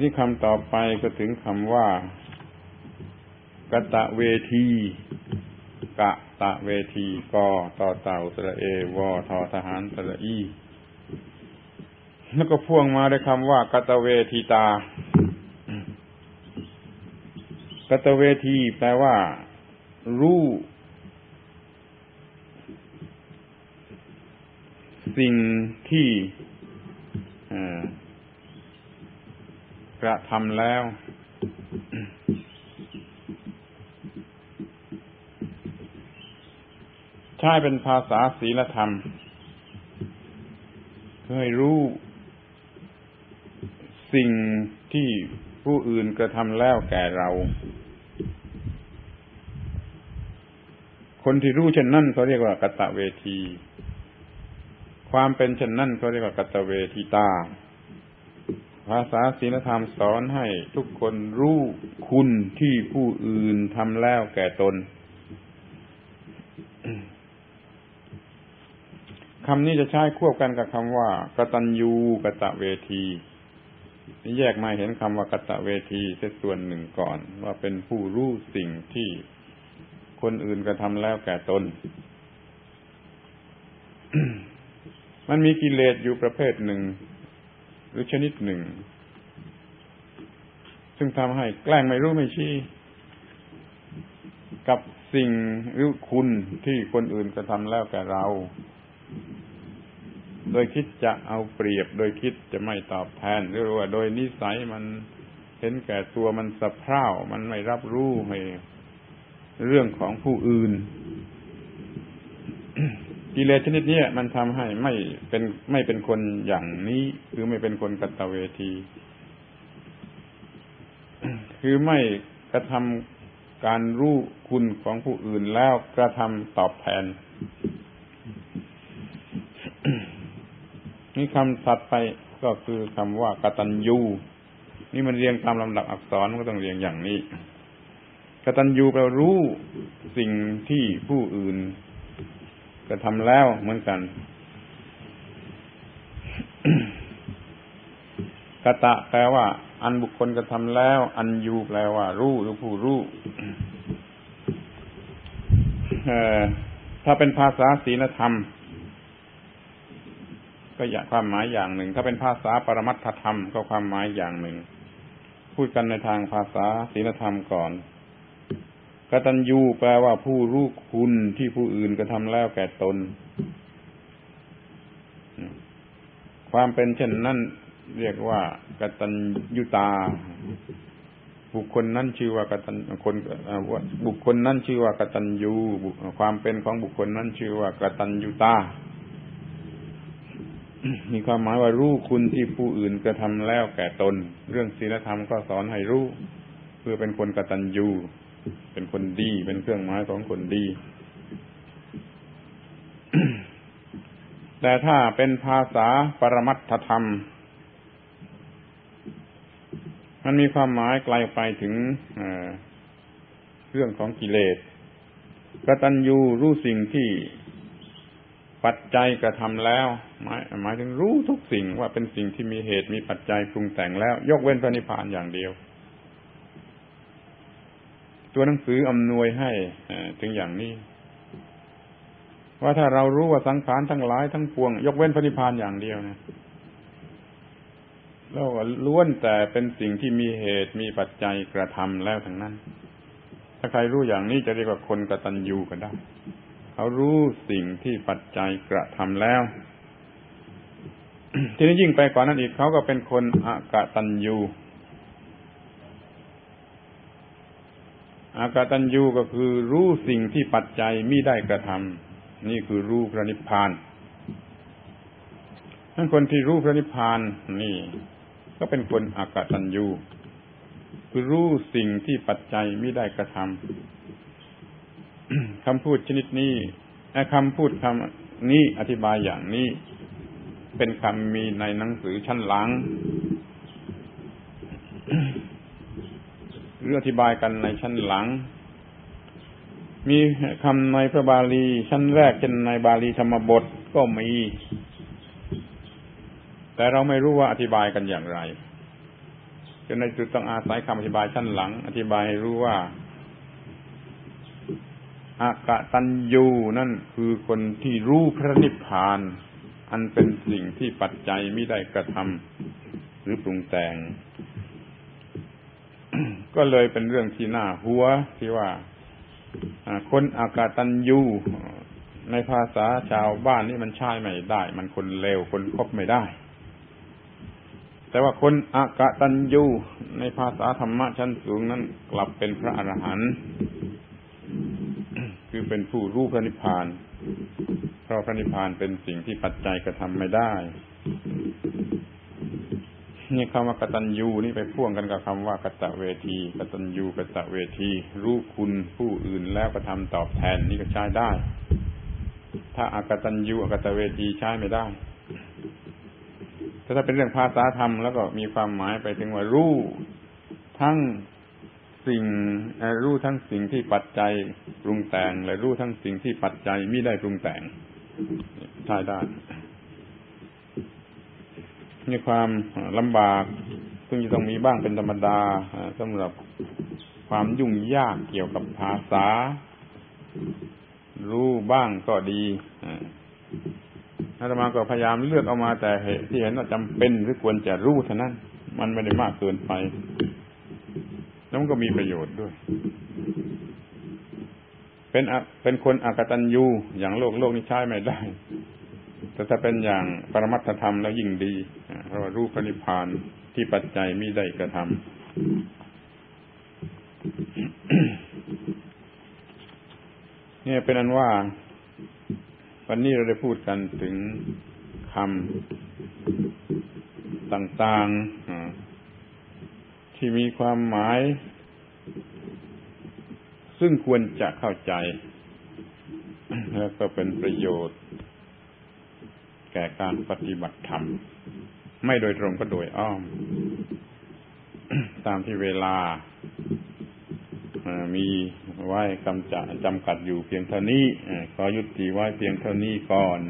ที่คำต่อไปก็ถึงคำว่ากะตะเวที กะตะเวทีกอต่อเต่าสระเอวอทอทหารสระอีแล้วก็พ่วงมาด้วยคำว่ากะตะเวทีตากตะเวทีแปลว่า รู้สิ่งที่ กระทำแล้ว ใช้เป็นภาษาศีลธรรมเคยรู้สิ่งที่ผู้อื่นกระทำแล้วแก่เรา คนที่รู้เช่นนั้นเขาเรียกว่ากตะเวที ความเป็นเช่นนั้นเขาเรียกว่ากตะเวทีตา ภาษาศีลธรรมสอนให้ทุกคนรู้คุณที่ผู้อื่นทำแล้วแก่ตนคำนี้จะใช้ควบกันกับคำว่ากตัญญูกตะเวทีแยกมาเห็นคำว่ากตะเวทีเสียส่วนหนึ่งก่อน ว่าเป็นผู้รู้สิ่งที่คนอื่นกระทำแล้วแก่ตน มันมีกิเลสอยู่ประเภทหนึ่ง หรือชนิดหนึ่ง ซึ่งทำให้แกล้งไม่รู้ไม่ชี้ กับสิ่งหรือคุณที่คนอื่นกระทำแล้วแก่เรา โดยคิดจะเอาเปรียบ โดยคิดจะไม่ตอบแทน หรือว่าโดยนิสัยมันเห็นแก่ตัวมันสะเพร่ามันไม่รับรู้ให้เรื่องของผู้อื่น กิเลสชนิดนี้มันทำให้ไม่เป็นไม่เป็นคนอย่างนี้ คือไม่เป็นคนกัตเวที คือไม่กระทำการรู้คุณของผู้อื่นแล้วกระทำตอบแทนนี่คำถัดไปก็คือคำว่ากตัญญูนี่มันเรียงตามลำดับอักษรมันก็ต้องเรียงอย่างนี้กตัญญูแปลรู้สิ่งที่ผู้อื่น กระทำแล้วเหมือนกันกตะแปลว่า อันบุคคลกระทำแล้ว อันยูแปลว่า รู้หรือผู้รู้ถ้าเป็นภาษาศีลธรรม ก็อย่างความหมายอย่างหนึ่ง ถ้าเป็นภาษาปรมัตถธรรม ก็ความหมายอย่างหนึ่ง พูดกันในทางภาษาศีลธรรมก่อน กตัญญูแปลว่าผู้รู้คุณที่ผู้อื่นกระทาแล้วแก่ตน ความเป็นเช่นนั้นเรียกว่ากตัญญูตา บุคคลนั้นชื่อว่ากตัญคนบุคคลนั้นชื่อว่ากตัญญูความเป็นของบุคคลนั้นชื่อว่ากตัญญูตา มีความหมายว่ารู้คุณที่ผู้อื่นกระทำแล้วแก่ตน เรื่องศีลธรรมก็สอนให้รู้ เพื่อเป็นคนกตัญญู เป็นคนดี เป็นเครื่องหมายของคนดี แต่ถ้าเป็นภาษาปรมัตถธรรม มันมีความหมายไกลไปถึงเรื่องของกิเลสกตัญญูรู้สิ่งที่ปัจจัยกระทำแล้ว หมายหมายถึงรู้ทุกสิ่งว่าเป็นสิ่งที่มีเหตุมีปัจจัยปรุงแต่งแล้ว ยกเว้นพระนิพพานอย่างเดียว ตัวหนังสืออำนวยให้ถึงอย่างนี้ ว่าถ้าเรารู้ว่าสังขารทั้งหลายทั้งปวง ยกเว้นพระนิพพานอย่างเดียวนะแล้วล้วนแต่เป็นสิ่งที่มีเหตุมีปัจจัยกระทำแล้วทั้งนั้น ถ้าใครรู้อย่างนี้จะเรียกว่าคนกตัญญูกันได้ เขารู้สิ่งที่ปัจจัยกระทำแล้ว ทีนี้ยิ่งไปกว่านั้นอีกเขาก็เป็นคนอกตัญญู อากาตัญญูก็คือรู้สิ่งที่ปัจจัยมิได้กระทำนี่คือรู้พระนิพพานทั้นคนที่รู้พระนิพพานนี่ ก็เป็นคนอากาตัญญูคือรู้สิ่งที่ปัจจัยมิได้กระทำคำพูดชนิดนี้คำพูดคำนี้อธิบายอย่างนี้ เป็นคำมีในหนังสือชั้นหลัง รืออธิบายกันในชั้นหลัง มีคำในพระบาลี ชั้นแรกเช่นในบาลีธรรมบทก็มี แต่เราไม่รู้ว่าอธิบายกันอย่างไรจนในจุดต้องอาศัยคำอธิบายชั้นหลัง อธิบายให้รู้ว่าอากะตันยูนั่นคือคนที่รู้พระนิพพาน อันเป็นสิ่งที่ปัจจัยไม่ได้กระทำหรือปรุงแต่ง ก็เลยเป็นเรื่องที่น่าหัวที่ว่าคนอากาตันยูในภาษาชาวบ้านนี่มันใช้ไม่ได้ มันคนเลวคนคบไม่ได้ แต่ว่าคนอากาตันยูในภาษาธรรมะชั้นสูงนั้น กลับเป็นพระอรหันต์คือเป็นผู้รู้พระนิพพาน เพราะพระนิพพานเป็นสิ่งที่ปัจจัยกระทำไม่ได้ นี่คำว่ากตัญญูนี่ไปพ่วงกันกับคำว่ากตะเวที กตัญญูกตะเวที รู้คุณผู้อื่นแล้วก็ทำตอบแทนนี่ก็ใช้ได้ ถ้าอากตัญญูอากตะเวทีใช้ไม่ได้แต่ถ้าเป็นเรื่องภาษาธรรมแล้วก็มีความหมายไปถึงว่ารู้ทั้งสิ่งรู้ทั้งสิ่งที่ปัจจัยปรุงแต่ง และรู้ทั้งสิ่งที่ปัจจัยไม่ได้ปรุงแต่งใช่ได้ มีความลำบาก ซึ่งจะต้องมีบ้างเป็นธรรมดาสำหรับความยุ่งยากเกี่ยวกับภาษา รู้บ้างก็ดีอาตมาก็พยายามเลือกเอามาแต่ที่เห็นว่าจำเป็นหรือควรจะรู้เท่านั้น มันไม่ได้มากเกินไป แล้วมันก็มีประโยชน์ด้วย เป็นเป็นคนอากตันยูอย่างโลกโลกนี้ใช้ไม่ได้ แต่ถ้าเป็นอย่างปรมัตถธรรมแล้วยิ่งดี เพราะว่ารูปนิพพานที่ปัจจัยมิได้กระทำเนี่ยเป็นอันว่า วันนี้เราได้พูดกันถึงคำต่างๆที่มีความหมาย ซึ่งควรจะเข้าใจ แล้วก็เป็นประโยชน์ แก่การปฏิบัติธรรม ไม่โดยตรงก็โดยอ้อม ตามที่เวลามีไว้กำจะจำกัดอยู่เพียงเท่านี้ขอยุติไว้เพียงเท่านี้ก่อน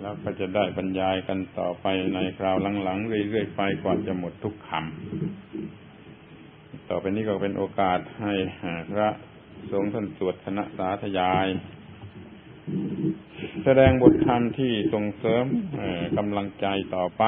แล้วก็จะได้บรรยายกันต่อไปในคราวหลังๆ เรื่อยๆไปก่อนจะหมดทุกคำต่อไปนี้ก็เป็นโอกาสให้พระสงฆ์ท่านสวดคณะสาธยาย แสดงบทธรรมที่ส่งเสริมกำลังใจต่อไป